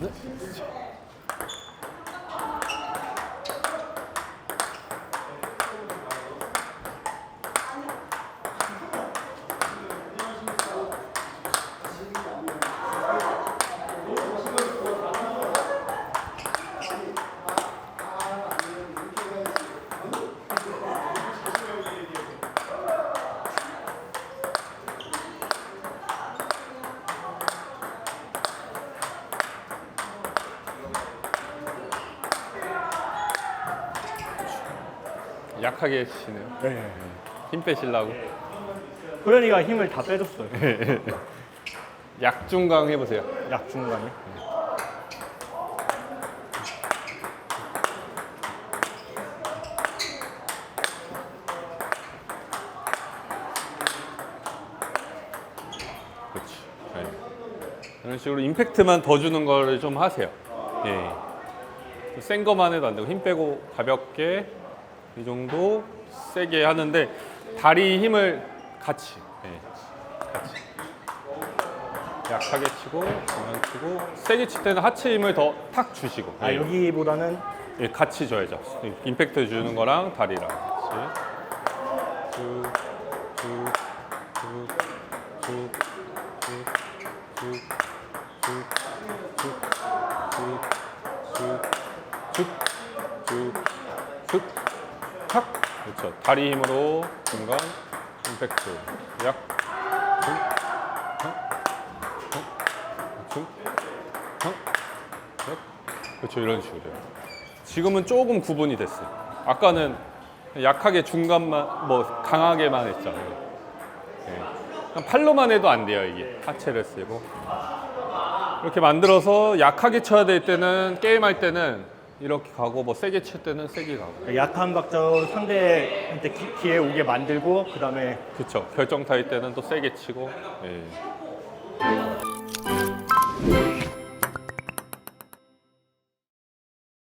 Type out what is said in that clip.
네? 약하게 치네요. 네. 힘 빼시려고. 호연이가 힘을 다 빼줬어요. 약중강 해보세요. 약 중간에. 그렇지. 네. 이런 식으로 임팩트만 더 주는 거를 좀 하세요. 예. 센 거만 해도 안 되고 힘 빼고 가볍게 이 정도 세게 하는데 다리 힘을 같이 예. 같이 약하게 치고 그냥 치고 세게 칠 때는 하체 힘을 더 탁 주시고 아 예. 여기보다는 예, 같이 줘야죠. 임팩트 주는 거랑 다리랑 같이. 쭉, 쭉, 쭉, 쭉, 쭉, 쭉, 쭉, 쭉, 쭉, 쭉, 쭉, 쭉, 탁. 그렇죠. 다리 힘으로 중간 임팩트. 약, 중, 중, 중, 중, 중. 그렇죠 이런 식으로요. 지금은 조금 구분이 됐어요. 아까는 약하게 중간만 뭐 강하게만 했잖아요. 예. 그냥 팔로만 해도 안 돼요 이게 하체를 쓰고 이렇게 만들어서 약하게 쳐야 될 때는 게임할 때는 이렇게 가고 뭐 세게 칠 때는 세게 가고. 약한 박자 상대한테 기, 기회 오게 만들고 그 다음에 그렇죠 결정 타일 때는 또 세게 치고. 예.